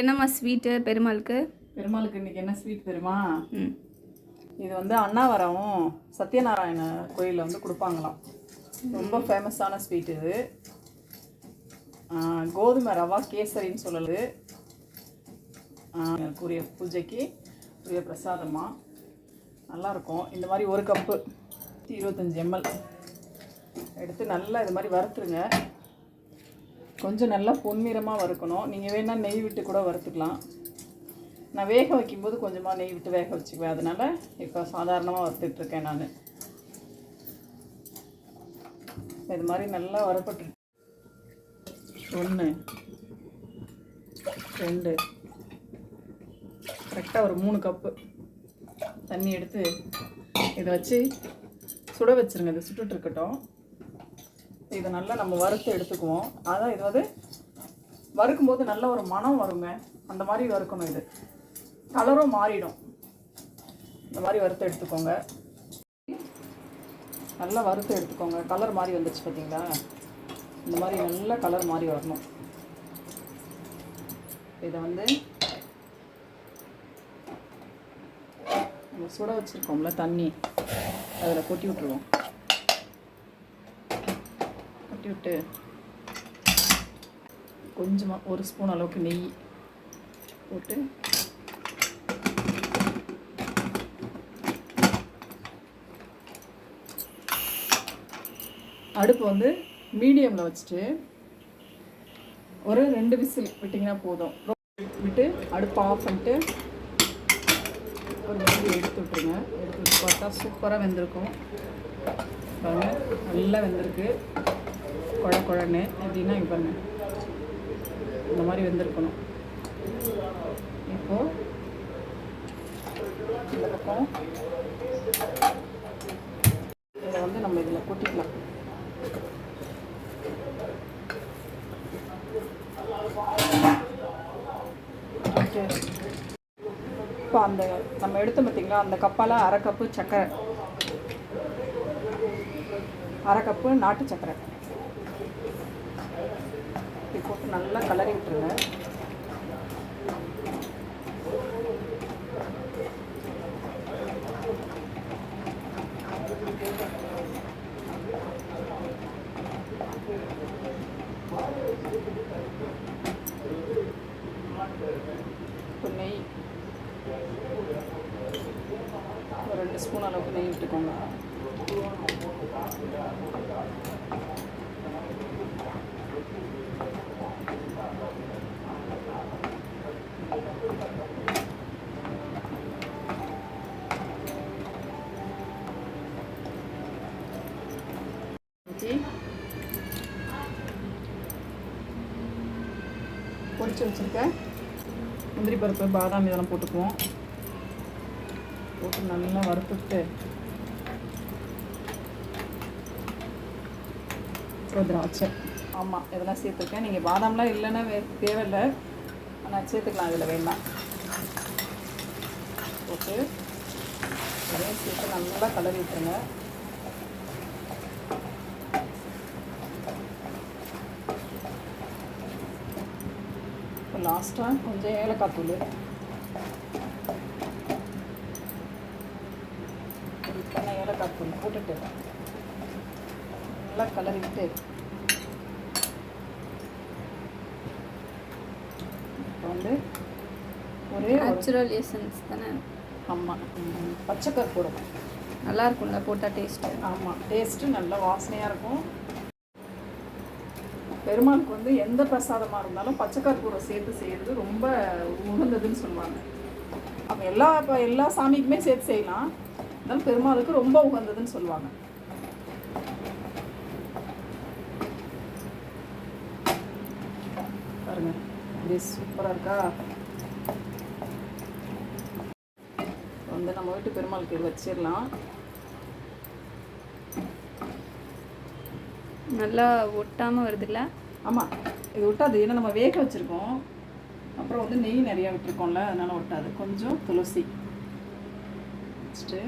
என்னம்மா ஸ்வீட்டு பெருமாளுக்கு? பெருமாளுக்கு இன்னைக்கு என்ன ஸ்வீட் தெரியுமா? இது வந்து அண்ணாவரம் சத்யநாராயண கோயிலில் வந்து கொடுப்பாங்களாம். ரொம்ப ஃபேமஸான ஸ்வீட் இது. கோதுமை ரவா கேசரின்னு சொல்லலுது கூறிய பூஜைக்கு உரிய பிரசாதமா? நல்லா இருக்கும் இந்த மாதிரி ஒரு கப்பு இருபத்தஞ்சி எம்எல் எடுத்து நல்லா இது மாதிரி வறுத்துருங்க. கொஞ்சம் நல்லா பொன்னிறமாக வறுக்கணும். நீங்கள் வேணால் நெய் விட்டு கூட வறுத்துக்கலாம். நான் வேக வைக்கும்போது கொஞ்சமாக நெய் விட்டு வேக வச்சுக்குவேன். அதனால் இப்போ சாதாரணமாக வறுத்துட்ருக்கேன் நான். இது மாதிரி நல்லா வறுப்பட்டு ஒன்று ரெண்டு. கரெக்டாக ஒரு மூணு கப்பு தண்ணி எடுத்து இதை வச்சு சுட வச்சுருங்க. இது சுட்டுட்டு இருக்கட்டும். இதை நல்லா நம்ம வறுத்து எடுத்துக்குவோம். அதான் இது வந்து வறுக்கும்போது நல்ல ஒரு மனம் வருங்க. அந்த மாதிரி வறுக்கணும் இது. கலரும் மாறிடும். இந்த மாதிரி வறுத்து எடுத்துக்கோங்க. நல்லா வறுத்து எடுத்துக்கோங்க. கலர் மாதிரி வந்துச்சு பார்த்தீங்களா இந்த மாதிரி நல்ல கலர் மாதிரி வரணும். இதை வந்து நம்ம சுட வச்சுருக்கோம்ல தண்ணி அதில் கொட்டி விட்ருவோம் கொட்டி விட்டு கொஞ்சமாக ஒரு ஸ்பூன் அளவுக்கு நெய் போட்டு அடுப்பு வந்து மீடியமில் வச்சுட்டு ஒரு ரெண்டு விசில் விட்டிங்கன்னா போதும். விட்டு அடுப்பு ஆஃப் பண்ணிட்டு ஒரு விசில் எடுத்து விட்ருங்க எடுத்து விட்டு பார்த்தா சூப்பராக வெந்திருக்கும். நல்லா வெந்திருக்கு. குழ குழன்னு எப்படின்னா இது பண்ணு இந்த மாதிரி வெந்திருக்கணும். இப்போது இந்த பக்கம் இதை வந்து நம்ம இதில் கொட்டிக்கலாம். ஓகே. இப்போ அந்த நம்ம எடுத்தோம் பார்த்திங்களா அந்த கப்பால் அரை கப்பு சர்க்கரை. அரை கப்பு நாட்டு சர்க்கரை. இப்படி போட்டு நல்லா கலரி விட்டுருங்க. இப்போ நெய். ஒரு ரெண்டு ஸ்பூன் அளவுக்கு நெய் விட்டுக்கோங்க. வச்சு பொரிச்சு வச்சுருக்கேன் முந்திரி பருப்பு பாதாம் இதெல்லாம் போட்டுக்குவோம். போட்டு நல்லா வறுத்துட்டு திராட்சை. ஆமாம் இதெல்லாம் சேர்த்துருக்கேன். நீங்கள் பாதாம்லாம் இல்லைன்னா வே தேவையில்லை. ஆனால் சேர்த்துக்கலாம் இதில் வேண்டாம். போட்டு அதையும் சேர்த்து நல்லா கலரி விட்டுருங்க. லாஸ்ட்டாக கொஞ்சம் ஏலக்காய் தூள். பண்ண ஏலக்காய் தூள் போட்டுட்டு நல்லா கலரி விட்டு இப்போ வந்து ஒரே நேச்சுரல் எசன்ஸ் தானே? ஆமாம் பச்சைக்கர் போடணும். நல்லா இருக்கும்ல போட்டால் டேஸ்ட்டு ஆமாம் டேஸ்ட்டு நல்ல வாசனையாக இருக்கும். பெருமாளுக்கு வந்து எந்த பிரசாதமாக இருந்தாலும் பச்சைக்கற்பூரம் சேர்த்து செய்கிறது ரொம்ப உகந்ததுன்னு சொல்லுவாங்க. அப்போ எல்லா இப்போ எல்லா சாமிக்குமே சேர்த்து செய்யலாம். இருந்தாலும் பெருமாளுக்கு ரொம்ப உகந்ததுன்னு சொல்லுவாங்க. பாருங்க அப்படியே சூப்பராக இருக்கா? வந்து நம்ம வீட்டு பெருமாளுக்கு வச்சிடலாம். நல்லா ஒட்டாமல் வருதுல்ல? ஆமாம் இது ஒட்டாது. ஏன்னா நம்ம வேக வச்சுருக்கோம். அப்புறம் வந்து நெய் நிறையா விட்டுருக்கோம்ல அதனால் ஒட்டாது. கொஞ்சம் துளசி. ஃபஸ்ட்டு